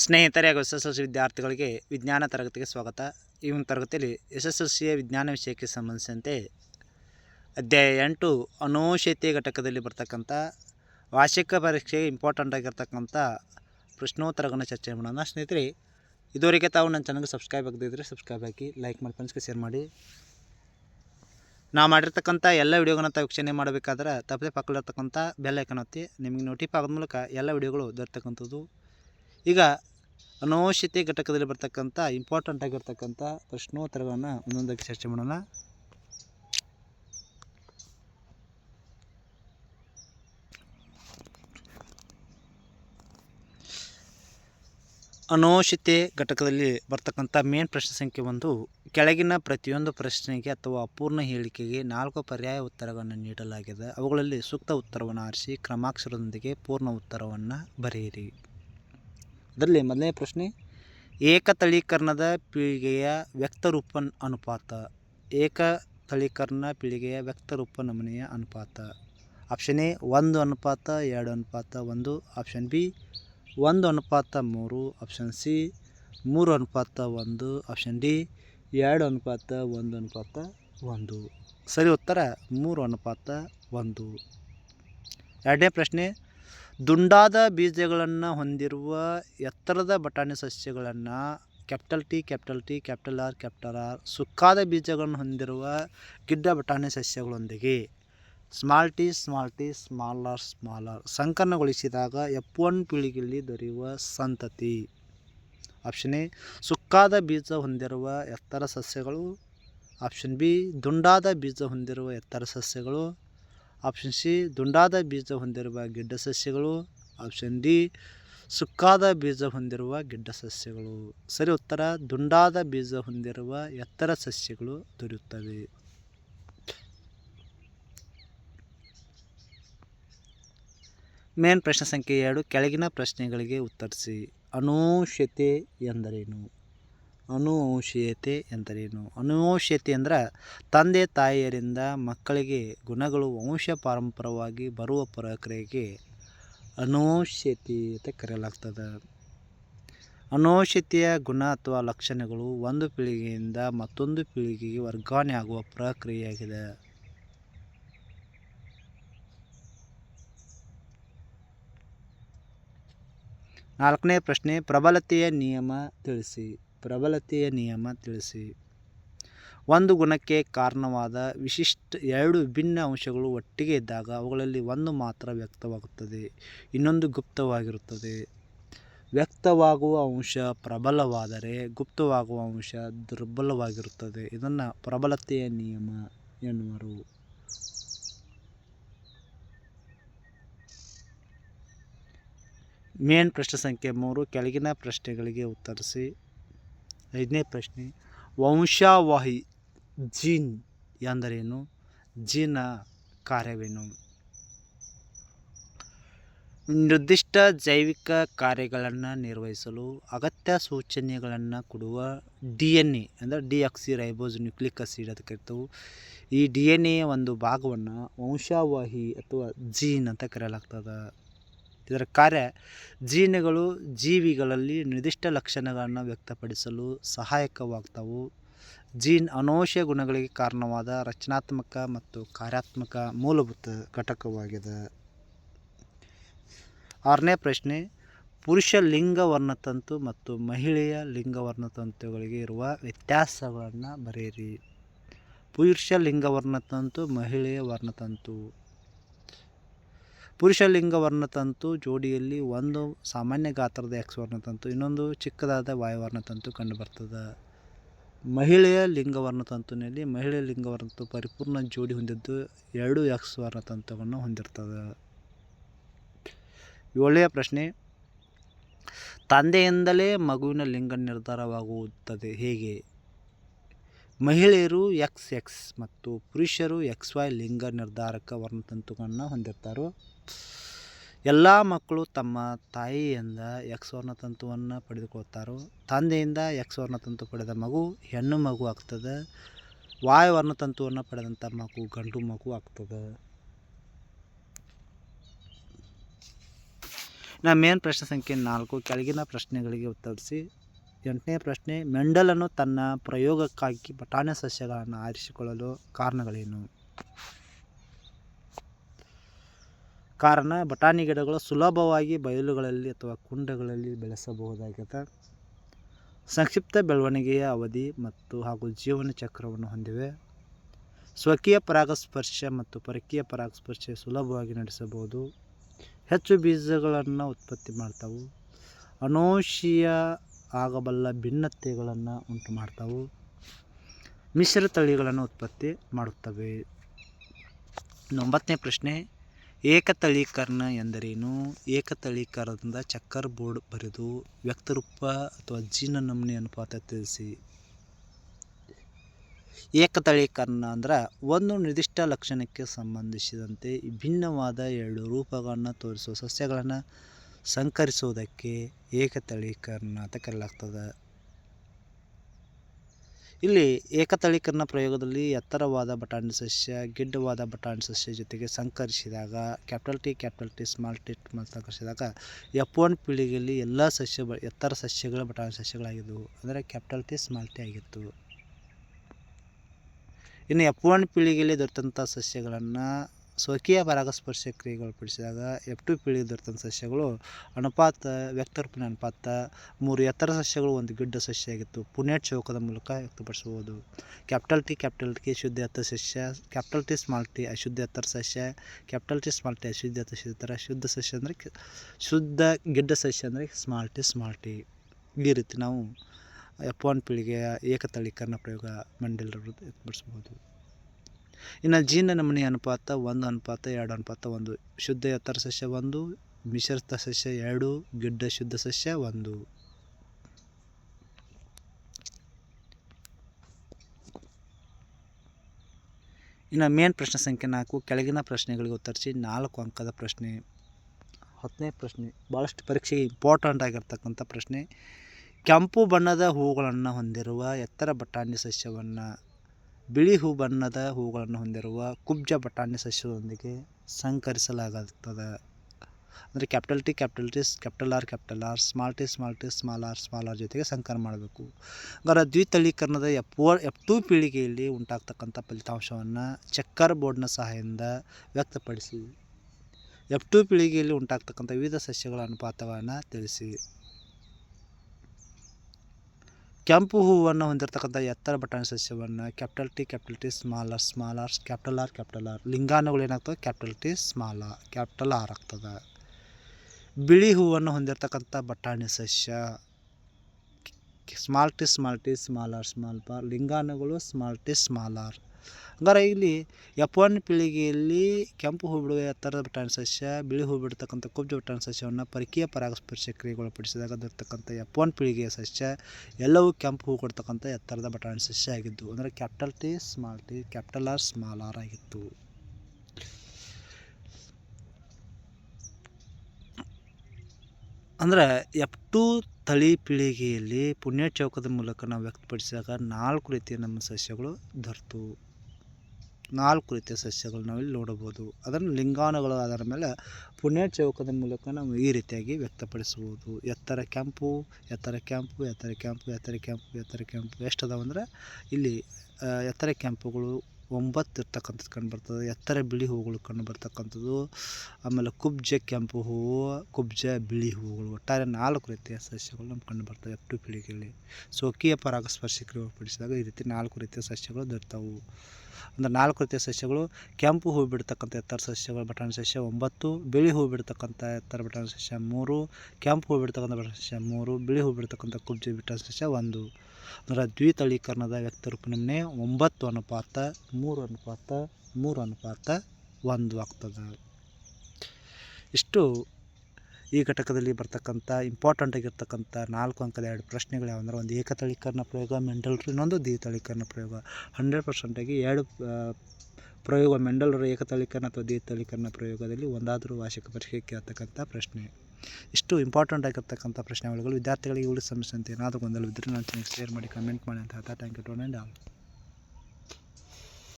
ಸ್ನೇಹಿತರೆ ಹಾಗೂ S S L C ವಿದ್ಯಾರ್ಥಿಗಳಿಗೆ ವಿಜ್ಞಾನ ತರಗತಿಗೆ ಸ್ವಾಗತ. ಈ ಒಂದು ತರಗತಿಯಲ್ಲಿ ಎಸ್ ಎಸ್ ಎಲ್ ಸಿಯ ವಿಜ್ಞಾನ ವಿಷಯಕ್ಕೆ ಸಂಬಂಧಿಸಿದಂತೆ ಅಧ್ಯಾಯ ಎಂಟು ಅನೂಶತೆ ಘಟಕದಲ್ಲಿ ಬರ್ತಕ್ಕಂಥ ವಾರ್ಷಿಕ ಪರೀಕ್ಷೆಗೆ ಇಂಪಾರ್ಟೆಂಟ್ ಆಗಿರ್ತಕ್ಕಂಥ ಪ್ರಶ್ನೋತ್ತರಗಳನ್ನು ಚರ್ಚೆ ಮಾಡೋಣ. ಸ್ನೇಹಿತರೆ, ಇದುವರೆಗೆ ತಾವು ನನ್ನ ಚಾನಲ್ಗೆ ಸಬ್ಸ್ಕ್ರೈಬ್ ಆಗದಿದ್ದರೆ ಸಬ್ಸ್ಕ್ರೈಬ್ ಹಾಕಿ ಲೈಕ್ ಮಾಡಿ ಫ್ರೆಂಡ್ಸ್ಗೆ ಶೇರ್ ಮಾಡಿ. ನಾವು ಮಾಡಿರ್ತಕ್ಕಂಥ ಎಲ್ಲ ವಿಡಿಯೋಗಳನ್ನ ತಾವು ವೀಕ್ಷಣೆ ಮಾಡಬೇಕಾದ್ರೆ ತಪ್ಪದೆ ಪಕ್ಕದಲ್ಲಿರ್ತಕ್ಕಂಥ ಬೆಲ್ ಐಕನ್ ನಿಮಗೆ ನೋಟಿಫೈ ಆಗೋದ ಮೂಲಕ ಎಲ್ಲ ವಿಡಿಯೋಗಳು ದೊರೆತಕ್ಕಂಥದ್ದು. ಈಗ ಅನೌಷಿತಿ ಘಟಕದಲ್ಲಿ ಬರ್ತಕ್ಕಂಥ ಇಂಪಾರ್ಟೆಂಟ್ ಆಗಿರ್ತಕ್ಕಂಥ ಪ್ರಶ್ನೋತ್ತರಗಳನ್ನು ಒಂದೊಂದಕ್ಕೆ ಚರ್ಚೆ ಮಾಡೋಣ. ಅನೋಷಿತೆ ಘಟಕದಲ್ಲಿ ಬರ್ತಕ್ಕಂಥ ಮೇನ್ ಪ್ರಶ್ನೆ ಸಂಖ್ಯೆ ಒಂದು, ಕೆಳಗಿನ ಪ್ರತಿಯೊಂದು ಪ್ರಶ್ನೆಗೆ ಅಥವಾ ಅಪೂರ್ಣ ಹೇಳಿಕೆಗೆ ನಾಲ್ಕು ಪರ್ಯಾಯ ಉತ್ತರಗಳನ್ನು ನೀಡಲಾಗಿದೆ. ಅವುಗಳಲ್ಲಿ ಸೂಕ್ತ ಉತ್ತರವನ್ನು ಆರಿಸಿ, ಕ್ರಮಾಕ್ಷರದೊಂದಿಗೆ ಪೂರ್ಣ ಉತ್ತರವನ್ನು ಬರೆಯಿರಿ. ಅದರಲ್ಲಿ ಮೊದಲನೇ ಪ್ರಶ್ನೆ, ಏಕತಳೀಕರಣದ ಪೀಳಿಗೆಯ ವ್ಯಕ್ತರೂಪ ಅನುಪಾತ. ಏಕತಳೀಕರಣ ಪೀಳಿಗೆಯ ವ್ಯಕ್ತರೂಪ ನಮೂನೆಯ ಅನುಪಾತ. ಆಪ್ಷನ್ ಎ, ಒಂದು ಅನುಪಾತ, ಎರಡು ಅನುಪಾತ, ಒಂದು. ಆಪ್ಷನ್ ಬಿ, ಒಂದು ಅನುಪಾತ, ಮೂರು. ಆಪ್ಷನ್ ಸಿ, ಮೂರು ಅನುಪಾತ, ಒಂದು. ಆಪ್ಷನ್ ಡಿ, ಎರಡು ಅನುಪಾತ, ಒಂದು ಅನುಪಾತ, ಒಂದು. ಸರಿ, ಉತ್ತರ, ಮೂರು ಅನುಪಾತ, ಒಂದು. ಎರಡನೇ ಪ್ರಶ್ನೆ ದುಂಡಾದ ಬೀಜಗಳನ್ನು ಹೊಂದಿರುವ ಎತ್ತರದ ಬಟಾಣಿ ಸಸ್ಯಗಳನ್ನು capital T capital T, capital R capital R ಸುಕ್ಕಾದ ಬೀಜಗಳನ್ನು ಹೊಂದಿರುವ ಗಿಡ್ಡ ಬಟಾಣಿ ಸಸ್ಯಗಳೊಂದಿಗೆ small t small t small r small r ಸಂಕಲನಗೊಳಿಸಿದಾಗ F one ಪೀಳಿಗೆಯಲ್ಲಿ ದೊರೆಯುವ ಸಂತತಿ. ಆಪ್ಷನ್ ಎ ಸುಕ್ಕಾದ ಬೀಜ ಹೊಂದಿರುವ ಎತ್ತರ ಸಸ್ಯಗಳು. ಆಪ್ಷನ್ ಬಿ ದುಂಡಾದ ಬೀಜ ಹೊಂದಿರುವ ಎತ್ತರ ಸಸ್ಯಗಳು. ಆಪ್ಷನ್ ಸಿ ದುಂಡಾದ ಬೀಜ ಹೊಂದಿರುವ ಗಿಡ್ಡ ಸಸ್ಯಗಳು. ಆಪ್ಷನ್ ಡಿ ಸುಕ್ಕಾದ ಬೀಜ ಹೊಂದಿರುವ ಗಿಡ್ಡ ಸಸ್ಯಗಳು. ಸರಿ, ಉತ್ತರ. ದುಂಡಾದ ಬೀಜ ಹೊಂದಿರುವ ಎತ್ತರ ಸಸ್ಯಗಳು ದೊರೆಯುತ್ತವೆ. ಮೇನ್ ಪ್ರಶ್ನೆ ಸಂಖ್ಯೆ ಎರಡು, ಕೆಳಗಿನ ಪ್ರಶ್ನೆಗಳಿಗೆ ಉತ್ತರಿಸಿ. ಅನೂಶ್ಯತೆ ಎಂದರೇನು? ಅನುವಂಶೀಯತೆ ಎಂದರೇನು? ಅನುವಂಶೀಯತೆ ಅಂದ್ರೆ ತಂದೆ ತಾಯಿಯರಿಂದ ಮಕ್ಕಳಿಗೆ ಗುಣಗಳು ವಂಶ ಪಾರಂಪರವಾಗಿ ಬರುವ ಪ್ರಕ್ರಿಯೆಗೆ ಅನುವಂಶೀಯತೆ ಅಂತ ಕರೆಯಲಾಗ್ತದೆ. ಅನುವಂಶೀಯತೆಯ ಗುಣ ಅಥವಾ ಲಕ್ಷಣಗಳು ಒಂದು ಪೀಳಿಗೆಯಿಂದ ಮತ್ತೊಂದು ಪೀಳಿಗೆಗೆ ವರ್ಗಾವಣೆ ಆಗುವ ಪ್ರಕ್ರಿಯೆಯಾಗಿದೆ. ನಾಲ್ಕನೇ ಪ್ರಶ್ನೆ, ಪ್ರಬಲತೆಯ ನಿಯಮ ತಿಳಿಸಿ. ಪ್ರಬಲತೆಯ ನಿಯಮ ತಿಳಿಸಿ. ಒಂದು ಗುಣಕ್ಕೆ ಕಾರಣವಾದ ವಿಶಿಷ್ಟ ಎರಡು ವಿಭಿನ್ನ ಅಂಶಗಳು ಒಟ್ಟಿಗೆ ಇದ್ದಾಗ ಅವುಗಳಲ್ಲಿ ಒಂದು ಮಾತ್ರ ವ್ಯಕ್ತವಾಗುತ್ತದೆ, ಇನ್ನೊಂದು ಗುಪ್ತವಾಗಿರುತ್ತದೆ. ವ್ಯಕ್ತವಾಗುವ ಅಂಶ ಪ್ರಬಲವಾದರೆ ಗುಪ್ತವಾಗುವ ಅಂಶ ದುರ್ಬಲವಾಗಿರುತ್ತದೆ. ಇದನ್ನು ಪ್ರಬಲತೆಯ ನಿಯಮ ಎನ್ನುವರು. ಮೇನ್ ಪ್ರಶ್ನೆ ಸಂಖ್ಯೆ ಮೂರು, ಕೆಳಗಿನ ಪ್ರಶ್ನೆಗಳಿಗೆ ಉತ್ತರಿಸಿ. ಐದನೇ ಪ್ರಶ್ನೆ, ವಂಶವಾಹಿ ಜೀನ್ ಎಂದರೇನು? ಜೀನ ಕಾರ್ಯವೇನು? ನಿರ್ದಿಷ್ಟ ಜೈವಿಕ ಕಾರ್ಯಗಳನ್ನು ನಿರ್ವಹಿಸಲು ಅಗತ್ಯ ಸೂಚನೆಗಳನ್ನು ಕೊಡುವ ಡಿ ಎನ್ ಎ ಅಂದರೆ D oxy ribose nucleic acid ಅಂತ ಕರಿತವು. ಈ ಡಿ ಎನ್ ಎ ಒಂದು ಭಾಗವನ್ನು ವಂಶವಾಹಿ ಅಥವಾ ಜೀನ್ ಅಂತ ಕರೆಯಲಾಗ್ತದೆ. ಇದರ ಕಾರ್ಯ ಜೀನ್ಗಳು ಜೀವಿಗಳಲ್ಲಿ ನಿರ್ದಿಷ್ಟ ಲಕ್ಷಣಗಳನ್ನು ವ್ಯಕ್ತಪಡಿಸಲು ಸಹಾಯಕವಾಗ್ತವು. ಜೀನ್ ಅನೋಶ್ಯ ಗುಣಗಳಿಗೆ ಕಾರಣವಾದ ರಚನಾತ್ಮಕ ಮತ್ತು ಕಾರ್ಯಾತ್ಮಕ ಮೂಲಭೂತ ಘಟಕವಾಗಿದೆ. ಆರನೇ ಪ್ರಶ್ನೆ, ಪುರುಷ ಲಿಂಗವರ್ಣತಂತು ಮತ್ತು ಮಹಿಳೆಯ ಲಿಂಗವರ್ಣತಂತುಗಳಿಗೆ ಇರುವ ವ್ಯತ್ಯಾಸಗಳನ್ನು ಬರೆಯಿರಿ. ಪುರುಷ ಲಿಂಗವರ್ಣತಂತು ಮಹಿಳೆಯ ವರ್ಣತಂತು. ಪುರುಷ ಲಿಂಗ ವರ್ಣತಂತು ಜೋಡಿಯಲ್ಲಿ ಒಂದು ಸಾಮಾನ್ಯ ಗಾತ್ರದ ಎಕ್ಸ್ ವರ್ಣತಂತು ಇನ್ನೊಂದು ಚಿಕ್ಕದಾದ ವಾಯುವರ್ಣತಂತು ಕಂಡುಬರ್ತದೆ. ಮಹಿಳೆಯ ಲಿಂಗ ವರ್ಣತಂತುನಲ್ಲಿ ಮಹಿಳೆಯ ಲಿಂಗ ವರ್ಣತಂತು ಪರಿಪೂರ್ಣ ಜೋಡಿ ಹೊಂದಿದ್ದು ಎರಡು ಎಕ್ಸ್ ವರ್ಣತಂತುವನ್ನು ಹೊಂದಿರ್ತದೆ. ಏಳೆಯ ಪ್ರಶ್ನೆ, ತಂದೆಯಿಂದಲೇ ಮಗುವಿನ ಲಿಂಗ ನಿರ್ಧಾರವಾಗುತ್ತದೆ ಹೇಗೆ? ಮಹಿಳೆಯರು ಎಕ್ಸ್ ಎಕ್ಸ್ ಮತ್ತು ಪುರುಷರು ಎಕ್ಸ್ ವೈ ಲಿಂಗ ನಿರ್ಧಾರಕ ವರ್ಣತಂತುಗಳನ್ನು ಹೊಂದಿರ್ತಾರೆ. ಎಲ್ಲ ಮಕ್ಕಳು ತಮ್ಮ ತಾಯಿಯಿಂದ ಎಕ್ಸ್ ವರ್ಣತಂತುವನ್ನು ಪಡೆದುಕೊಳ್ತಾರೋ. ತಂದೆಯಿಂದ ಎಕ್ಸ್ ವರ್ಣತಂತು ಪಡೆದ ಮಗು ಹೆಣ್ಣು ಮಗು ಆಗ್ತದೆ. ವಾಯು ವರ್ಣತಂತುವನ್ನು ಪಡೆದಂಥ ಮಗು ಗಂಡು ಮಗು ಆಗ್ತದೆ. ನಮ್ಮ ಮೇನ್ ಪ್ರಶ್ನೆ ಸಂಖ್ಯೆ ನಾಲ್ಕು, ಕೆಳಗಿನ ಪ್ರಶ್ನೆಗಳಿಗೆ ಉತ್ತರಿಸಿ. ಎಂಟನೇ ಪ್ರಶ್ನೆ, ಮೆಂಡಲನು ತನ್ನ ಪ್ರಯೋಗಕ್ಕಾಗಿ ಬಟಾಣಿ ಸಸ್ಯಗಳನ್ನು ಆರಿಸಿಕೊಳ್ಳಲು ಕಾರಣಗಳೇನು? ಕಾರಣ, ಬಟಾಣಿ ಗಿಡಗಳು ಸುಲಭವಾಗಿ ಬಯಲುಗಳಲ್ಲಿ ಅಥವಾ ಕುಂಡಗಳಲ್ಲಿ ಬೆಳೆಸಬಹುದಾಗಿದೆ ಸಂಕ್ಷಿಪ್ತ ಬೆಳವಣಿಗೆಯ ಅವಧಿ ಮತ್ತು ಹಾಗೂ ಜೀವನ ಚಕ್ರವನ್ನು ಹೊಂದಿವೆ. ಸ್ವಕೀಯ ಪರಾಗಸ್ಪರ್ಶ ಮತ್ತು ಪರಕೀಯ ಪರಾಗಸ್ಪರ್ಶ ಸುಲಭವಾಗಿ ನಡೆಸಬಹುದು. ಹೆಚ್ಚು ಬೀಜಗಳನ್ನು ಉತ್ಪತ್ತಿ ಮಾಡ್ತಾವು. ಅನೋಷೀಯ ಆಗಬಲ್ಲ ಭಿನ್ನತೆಗಳನ್ನು ಉಂಟು ಮಾಡ್ತಾವು. ಮಿಶ್ರ ತಳಿಗಳನ್ನು ಉತ್ಪತ್ತಿ ಮಾಡುತ್ತವೆ. ಒಂಬತ್ತನೇ ಪ್ರಶ್ನೆ, ಏಕತಳೀಕರಣ ಎಂದರೇನು? ಏಕತಳೀಕರಣದಿಂದ ಚಕ್ಕರ್ ಬೋರ್ಡ್ ಬರೆದು ವ್ಯಕ್ತರೂಪ ಅಥವಾ ಜೀನ ನಮೂನೆ ಅನುಪಾತ ತಿಳಿಸಿ. ಏಕತಳೀಕರಣ ಅಂದ್ರೆ ಒಂದು ನಿರ್ದಿಷ್ಟ ಲಕ್ಷಣಕ್ಕೆ ಸಂಬಂಧಿಸಿದಂತೆ ವಿಭಿನ್ನವಾದ ಎರಡು ರೂಪಗಳನ್ನು ತೋರಿಸುವ ಸಸ್ಯಗಳನ್ನು ಸಂಕರಿಸುವುದಕ್ಕೆ ಏಕತಳಿ ಕರೆಯಲಾಗ್ತದೆ ಇಲ್ಲಿ ಏಕತಳೀಕರಣ ಪ್ರಯೋಗದಲ್ಲಿ ಎತ್ತರವಾದ ಬಟಾಣಿ ಸಸ್ಯ, ಗಿಡ್ಡವಾದ ಬಟಾಣಿ ಸಸ್ಯ ಜೊತೆಗೆ ಸಂಕರಿಸಿದಾಗ, capital T capital T, small t ಸಂಕರಿಸಿದಾಗ F one ಪೀಳಿಗೆಯಲ್ಲಿ ಎಲ್ಲ ಸಸ್ಯ ಎತ್ತರ ಸಸ್ಯಗಳ ಬಟಾಣಿ ಸಸ್ಯಗಳಾಗಿದ್ದವು. ಅಂದರೆ ಕ್ಯಾಪಿಟಲ್ ಟಿ, ಸ್ಮಾಲ್ ಟಿ ಆಗಿತ್ತು. ಇನ್ನು ಎಫ್ ಒನ್ ಪೀಳಿಗೆಯಲ್ಲಿ ದೊರೆತಂಥ ಸಸ್ಯಗಳನ್ನು ಸ್ವಕೀಯ ಪರಾಗಸ್ಪರ್ಶ ಕ್ರಿಯೆಗೊಳಪಡಿಸಿದಾಗ ಎಫ್ ಟು ದೊರೆತಂಥ ಸಸ್ಯಗಳು ಅನುಪಾತ ವ್ಯಕ್ತರ್ಪಣೆ ಅನುಪಾತ ಮೂರು ಎತ್ತರ ಸಸ್ಯಗಳು, ಒಂದು ಗಿಡ್ಡ ಸಸ್ಯ ಆಗಿತ್ತು. ಪುಣ್ಯ ಚೌಕದ ಮೂಲಕ ವ್ಯಕ್ತಪಡಿಸಬಹುದು. ಕ್ಯಾಪಿಟಲ್ ಟಿ ಕ್ಯಾಪಿಟಲ್ ಟಿ ಶುದ್ಧ ಎತ್ತರ ಸಸ್ಯ ಕ್ಯಾಪಿಟಲ್ ಟಿ ಸ್ಮಾಲ್ ಟಿ ಅಶುದ್ಧ ಎತ್ತರ ಸಸ್ಯ ಕ್ಯಾಪಿಟಲ್ ಟಿ ಸ್ಮಾಲ್ ಟಿ ಅಶುದ್ಧ ಎತ್ತರ ಸಸ್ಯ ಥರ ಶುದ್ಧ ಸಸ್ಯ ಅಂದರೆ ಶುದ್ಧ ಗಿಡ್ಡ ಸಸ್ಯ ಅಂದರೆ ಸ್ಮಾಲ್ ಟಿ ಸ್ಮಾಲ್ ಟಿ ಈ ರೀತಿ ನಾವು ಎಫ್ ಒನ್ ಪೀಳಿಗೆಯ ಏಕತಳೀಕರಣ ಪ್ರಯೋಗ ಮಂಡಲರು ವ್ಯಕ್ತಪಡಿಸ್ಬೋದು ಇನ್ನು ಜೀರ್ಣ ನಮೂನೆ ಅನುಪಾತ ಒಂದು ಅನುಪಾತ, ಎರಡು ಅನುಪಾತ, ಒಂದು. ಶುದ್ಧ ಎತ್ತರ ಸಸ್ಯ ಒಂದು ಮಿಶ್ರಿತ ಸಸ್ಯ ಎರಡು, ಗಿಡ್ಡ ಶುದ್ಧ ಸಸ್ಯ ಒಂದು. ಇನ್ನು ಮೇನ್ ಪ್ರಶ್ನೆ ಸಂಖ್ಯೆ ನಾಲ್ಕು, ಕೆಳಗಿನ ಪ್ರಶ್ನೆಗಳಿಗೆ ಉತ್ತರಿಸಿ ನಾಲ್ಕು ಅಂಕದ ಪ್ರಶ್ನೆ. ಹತ್ತನೇ ಪ್ರಶ್ನೆ ಭಾಳಷ್ಟು ಪರೀಕ್ಷೆಗೆ ಇಂಪಾರ್ಟೆಂಟ್ ಆಗಿರ್ತಕ್ಕಂಥ ಪ್ರಶ್ನೆ. ಕೆಂಪು ಬಣ್ಣದ ಹೂಗಳನ್ನು ಹೊಂದಿರುವ ಎತ್ತರ ಬಟಾಣಿ ಸಸ್ಯವನ್ನು ಬಿಳಿ ಹೂ ಬಣ್ಣದ ಹೂಗಳನ್ನು ಹೊಂದಿರುವ ಕುಬ್ಜ ಬಟಾಣಿ ಸಸ್ಯದೊಂದಿಗೆ ಸಂಕರಿಸಲಾಗುತ್ತದೆ. ಅಂದರೆ capital T capital T, capital R capital R, small t small t, small r small r ಜೊತೆಗೆ ಸಂಕರ ಮಾಡಬೇಕು. ಅದರ ದ್ವಿತಳೀಕರಣದ ಎಫ್ ಓ ಎಫ್ ಟು ಪೀಳಿಗೆಯಲ್ಲಿ ಉಂಟಾಗ್ತಕ್ಕಂಥ ಫಲಿತಾಂಶವನ್ನು ಚೆಕ್ಕರ್ ಬೋರ್ಡ್ನ ಸಹಾಯದಿಂದ ವ್ಯಕ್ತಪಡಿಸಿ, ಎಫ್ ಟು ಪೀಳಿಗೆಯಲ್ಲಿ ಉಂಟಾಗ್ತಕ್ಕಂಥ ವಿವಿಧ ಸಸ್ಯಗಳ ಅನುಪಾತವನ್ನು ತಿಳಿಸಿ. ಕೆಂಪು ಹೂವನ್ನು ಹೊಂದಿರತಕ್ಕಂಥ ಎತ್ತರ ಬಟಾಣಿ ಸಸ್ಯವನ್ನು capital T capital T small r capital R capital R. ಲಿಂಗಾಣುಗಳು ಏನಾಗ್ತವೆ? Capital T, small, capital R ಆಗ್ತದೆ. ಬಿಳಿ ಹೂವನ್ನು ಹೊಂದಿರತಕ್ಕಂಥ ಬಟಾಣಿ ಸಸ್ಯ, small t small t small r small r ಲಿಂಗಾಣುಗಳು small T small R ಹಂಗಾರೆ ಇಲ್ಲಿ ಎಫ್ ಒನ್ ಪೀಳಿಗೆಯಲ್ಲಿ ಕೆಂಪು ಹೂ ಬಿಡುವ ಎತ್ತರದ ಬಟಾಣಿ ಸಸ್ಯ ಬಿಳಿ ಹೂ ಬಿಡ್ತಕ್ಕಂಥ ಕುಬ್ಜ ಸಸ್ಯವನ್ನು ಪರಕೀಯ ಪರಾಗಸ್ಪರ್ಶ ಕ್ರಿಯೆಗೊಳಪಡಿಸಿದಾಗ ಅದರ್ತಕ್ಕಂಥ ಎಫ್ ಒನ್ ಪೀಳಿಗೆಯ ಸಸ್ಯ ಎಲ್ಲವೂ ಕೆಂಪು ಹೂ ಕೊಡ್ತಕ್ಕಂಥ ಎತ್ತರದ ಬಟಾಣಿ ಸಸ್ಯ ಆಗಿದ್ದು, ಅಂದರೆ capital T, small t, capital R, small r ಆಗಿತ್ತು. ಅಂದರೆ ಎಫ್ ಟು ತಳಿ ಪೀಳಿಗೆಯಲ್ಲಿ ಪುಣ್ಯ ಚೌಕದ ಮೂಲಕ ನಾವು ವ್ಯಕ್ತಪಡಿಸಿದಾಗ ನಾಲ್ಕು ರೀತಿಯ ನಮ್ಮ ಸಸ್ಯಗಳು ದೊರೆತು. ನಾಲ್ಕು ರೀತಿಯ ಸಸ್ಯಗಳು ನಾವಿಲ್ಲಿ ನೋಡಬಹುದು. ಅದನ್ನು ಲಿಂಗಾಣುಗಳು ಅದರ ಮೇಲೆ ಪುಣ್ಯ ಚೌಕದ ಮೂಲಕ ನಾವು ಈ ರೀತಿಯಾಗಿ ವ್ಯಕ್ತಪಡಿಸಬಹುದು. ಎತ್ತರ ಕೆಂಪು ಎತ್ತರ ಕೆಂಪು ಎತ್ತರ ಕೆಂಪು ಎತ್ತರ ಕೆಂಪು ಎತ್ತರ ಕೆಂಪು ಎಷ್ಟು ಅದಾವ ಅಂದ್ರೆ ಇಲ್ಲಿ ಎತ್ತರ ಕೆಂಪುಗಳು ಒಂಬತ್ತು ಇರ್ತಕ್ಕಂಥದ್ದು ಕಂಡು ಬರ್ತದೆ. ಎತ್ತರ ಬಿಳಿ ಹೂಗಳು ಕಂಡು ಬರ್ತಕ್ಕಂಥದ್ದು. ಆಮೇಲೆ ಕುಬ್ಜ ಕೆಂಪು ಹೂವು, ಕುಬ್ಜ ಬಿಳಿ ಹೂವುಗಳು, ಒಟ್ಟಾರೆ ನಾಲ್ಕು ರೀತಿಯ ಸಸ್ಯಗಳು ನಮ್ಗೆ ಕಂಡು ಬರ್ತವೆ ಎಫ್ ಟು ಪೀಳಿಗೆಯಲ್ಲಿ ಸ್ವಕೀಯ ಪರಾಗಸ್ಪರ್ಶ ಕ್ರಿಯೆ ಒಳಪಡಿಸಿದಾಗ ಈ ರೀತಿ ನಾಲ್ಕು ರೀತಿಯ ಸಸ್ಯಗಳು ದೊರೆತವು. ಅಂದರೆ ನಾಲ್ಕು ರೀತಿಯ ಸಸ್ಯಗಳು, ಕೆಂಪು ಹೂ ಬಿಡ್ತಕ್ಕಂಥ ಎತ್ತರ ಸಸ್ಯಗಳು, ಬಟಾಣಿ ಸಸ್ಯ ಒಂಬತ್ತು, ಬಿಳಿ ಹೂ ಬಿಡ್ತಕ್ಕಂಥ ಎತ್ತರ ಬಟಾಣಿ ಸಸ್ಯ ಮೂರು, ಕೆಂಪು ಹೂ ಬಿಡ್ತಕ್ಕಂಥ ಬಟಾಣಿ ಸಸ್ಯ ಮೂರು, ಬಿಳಿ ಹೂ ಬಿಡ್ತಕ್ಕಂಥ ಕುಬ್ಜಿ ಬಟಾಣಿ ಸಸ್ಯ ಒಂದು. ಅಂದರೆ ದ್ವಿತಳೀಕರಣದ ವ್ಯಕ್ತರೂಪ ನಮೂನೆ ಒಂಬತ್ತು ಅನುಪಾತ, ಮೂರು ಅನುಪಾತ ಮೂರು ಅನುಪಾತ ಒಂದು ಆಗ್ತದೆ. ಇಷ್ಟು ಈ ಘಟಕದಲ್ಲಿ ಬರ್ತಕ್ಕಂಥ ಇಂಪಾರ್ಟೆಂಟ್ ಆಗಿರ್ತಕ್ಕಂಥ ನಾಲ್ಕು ಅಂಕದ ಎರಡು ಪ್ರಶ್ನೆಗಳು ಯಾವಂದ್ರೆ ಒಂದು ಏಕತಳೀಕರಣ ಪ್ರಯೋಗ, ಮೆಂಡಲ್ ಇನ್ನೊಂದು ದ್ವಿತಳೀಕರಣ ಪ್ರಯೋಗ. ಹಂಡ್ರೆಡ್ ಪರ್ಸೆಂಟಾಗಿ ಎರಡು ಪ್ರಯೋಗ ಮೆಂಡಲ್ರ ಏಕತಳೀಕರಣ ಅಥವಾ ದ್ವಿತಳೀಕರಣ ಪ್ರಯೋಗದಲ್ಲಿ ಒಂದಾದರೂ ವಾರ್ಷಿಕ ಪರೀಕ್ಷೆಗೆ ಕೇಳ್ತಕ್ಕಂಥ ಪ್ರಶ್ನೆ. ಇಷ್ಟು ಇಂಪಾರ್ಟೆಂಟ್ ಆಗಿರ್ತಕ್ಕಂಥ ಪ್ರಶ್ನೆಗಳು. ವಿದ್ಯಾರ್ಥಿಗಳಿಗೆ ಉಳಿದ ಸಮಸ್ಯೆ ಅಂತ ಏನಾದರೂ ಗೊಂದಲವಿದ್ದರೆ ನಾನು ಶೇರ್ ಮಾಡಿ ಕಮೆಂಟ್ ಮಾಡಿ ಅಂತ ಥ್ಯಾಂಕ್ ಯು ಟು ಆಲ್